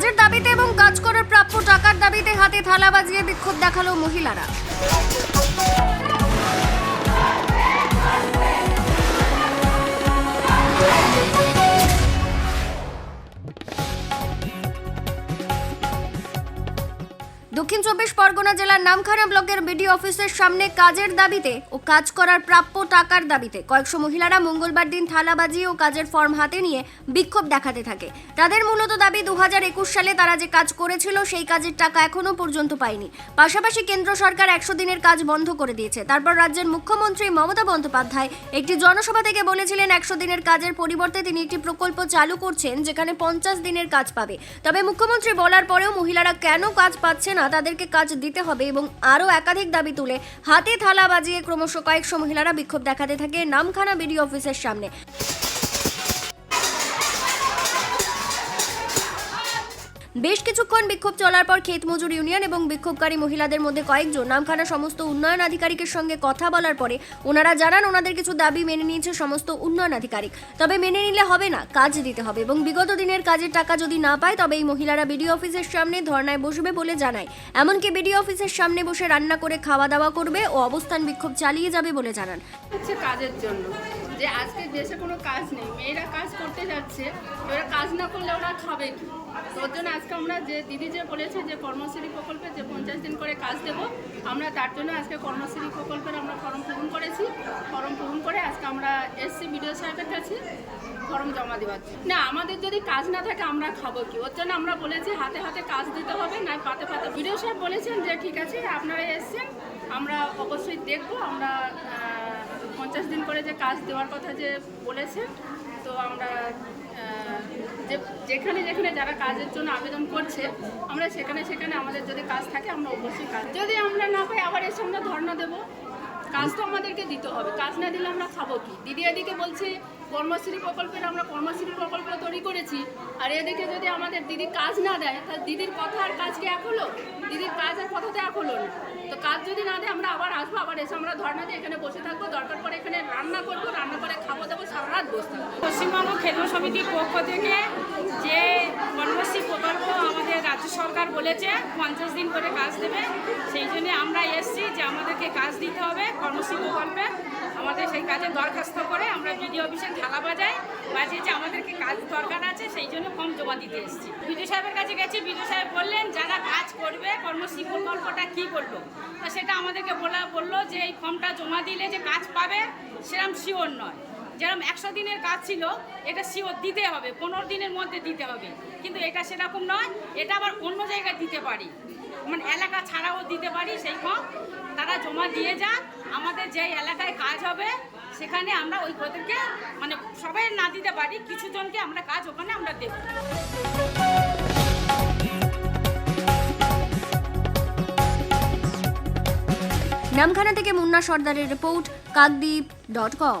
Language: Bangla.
কাজের দাবিতে এবং কাজ করার প্রাপ্য টাকার দাবিতে হাতে থালা বাজিয়ে বিক্ষোভ দেখাল মহিলারা। দক্ষিণ চব্বিশ পরগনা জেলার নামখানা ব্লকের বিডি অফিসের সামনে কাজের দাবিতে ও কাজ করার প্রাপ্য টাকার দাবিতে কয়েকশো মহিলারা মঙ্গলবার দিন থালা বাজিয়ে ও কাজের ফর্ম হাতে নিয়ে বিক্ষোভ দেখাতে থাকে। তাদের মূলত দাবি দু হাজার একুশ সালে তারা যে কাজ করেছিল সেই কাজের টাকা এখনও পর্যন্ত পায়নি। পাশাপাশি কেন্দ্র সরকার একশো দিনের কাজ বন্ধ করে দিয়েছে। তারপর রাজ্যের মুখ্যমন্ত্রী মমতা বন্দ্যোপাধ্যায় একটি জনসভা থেকে বলেছিলেন, একশো দিনের কাজের পরিবর্তে তিনি একটি প্রকল্প চালু করছেন, যেখানে পঞ্চাশ দিনের কাজ পাবে। তবে মুখ্যমন্ত্রী বলার পরেও মহিলারা কেন কাজ পাচ্ছে না তাদেরকে কাজ দিতে হবে এবং আরও একাধিক দাবি তুলে হাতে থালা বাজিয়ে ক্রমশ কয়েকশো মহিলারা বিক্ষোভ দেখাতে থাকে নামখানা বিডি অফিসের সামনে। বেশ কিছুক্ষণ বিক্ষোভ চলার পর ক্ষেত মজুর ইউনিয়ন এবং বিক্ষোভকারী মহিলাদের মধ্যে কয়েকজন নামখানা সমস্ত উন্নয়ন আধিকারিকের সঙ্গে কথা বলার পরে ওনারা জানান ওনাদের কিছু দাবি মেনে নিয়েছে সমস্ত উন্নয়ন আধিকারিক। তবে মেনে নিলে হবে না, কাজ দিতে হবে এবং বিগত দিনের কাজের টাকা যদি না পায় তবে এই মহিলারা বিডিও অফিসের সামনে ধর্নায় বসবে বলে জানায়। এমনকি বিডিও অফিসের সামনে বসে রান্না করে খাওয়া দাওয়া করবে ও অবস্থান বিক্ষোভ চালিয়ে যাবে বলে জানান। কাজের জন্য। যে আজকে দেশে কোনো কাজ নেই, মেয়েরা কাজ করতে যাচ্ছে, এবার কাজ না করলে ওরা খাবে কি? তো ওর জন্য আজকে আমরা যে দিদি যে বলেছে যে কর্মশ্রী প্রকল্পে যে পঞ্চাশ দিন করে কাজ দেবো, আমরা তার জন্য আজকে কর্মশ্রী প্রকল্পের আমরা ফর্ম পূরণ করেছি। ফর্ম পূরণ করে আজকে আমরা এসছি বিডিও সাহেবের কাছে ফর্ম জমা দেওয়ার না, আমাদের যদি কাজ না থাকে আমরা খাব কি? ওর জন্য আমরা বলেছি হাতে হাতে কাজ দিতে হবে না পাতে পাতে। বিডিও সাহেব বলেছেন যে ঠিক আছে আপনারা এসছেন, আমরা অবশ্যই দেখব, আমরা পঞ্চাশ দিন করে যে কাজ দেওয়ার কথা যে বলেছে, তো আমরা যে যেখানে যেখানে যারা কাজের জন্য আবেদন করছে, আমরা সেখানে সেখানে আমাদের যদি কাজ থাকে, আমরা অবশ্যই কাজ যদি আমরা না পাই, আবার এসে আমরা ধর্ণা দেবো। কাজ তো আমাদেরকে দিতে হবে। কাজ না দিলে আমরা খাব কি? দিদি এদিকে বলছে কর্মশ্রী প্রকল্পের, আমরা কর্মশ্রী প্রকল্প তৈরি করেছি। আর এদিকে যদি আমাদের দিদি কাজ না দেয়, তাহলে দিদির কথা আর কাজ কি এক হলো? দিদির কাজ আর কথা তো এক হলো না। তো কাজ যদি না দেয়, আমরা আবার আসব, আবার এসে আমরা দিয়ে এখানে বসে থাকব। দরকার পরে এখানে রান্না করব, রান্না করে খাব, দাবো, সারা রাত বসে থাকব। পশ্চিমবঙ্গ ক্ষেত্র সমিতির পক্ষ থেকে যে কর্মশ্রী প্রকল্প আমাদের রাজ্য সরকার বলেছে, পঞ্চাশ দিন করে কাজ দেবে। সেই জন্য আমরা এসছি যে আমাদেরকে কাজ দিতে হবে কর্মশ্রী প্রকল্পে। আমাদের সেই কাজে দরখাস্ত করে আমরা বিডিও অফিসে থালা বাজাই, বাজিয়ে যে আমাদেরকে কাজ দরকার আছে, সেই জন্য ফর্ম জমা দিতে এসেছি। বিডিও সাহেবের কাছে গেছি, বিডিও সাহেব বললেন, যারা কাজ করবে কর্মশ্রী প্রকল্পটা কি করল তা সেটা আমাদেরকে বলা, বলল যে, এই ফর্মটা জমা দিলে যে কাজ পাবে সেরকম শিওর নয়। যেরকম একশো দিনের কাজ ছিল, এটা শিওর দিতে হবে, পনেরো দিনের মধ্যে দিতে হবে। কিন্তু এটা সেরকম নয়, এটা আবার অন্য জায়গায় দিতে পারি। মানে এলাকা ছাড়াও দিতে পারি সেই ফর্ম তারা জমা দিয়ে যান আমাদের যে এলাকায় কাজ হবে, সেখানে আমরা ওই ওদেরকে মানে সবাই না দিতে পারি, কিছু জনকে আমরা কাজ ওখানে আমরা দেব। নামখানা থেকে মুন্না সর্দারের report, Kakdwip dot com.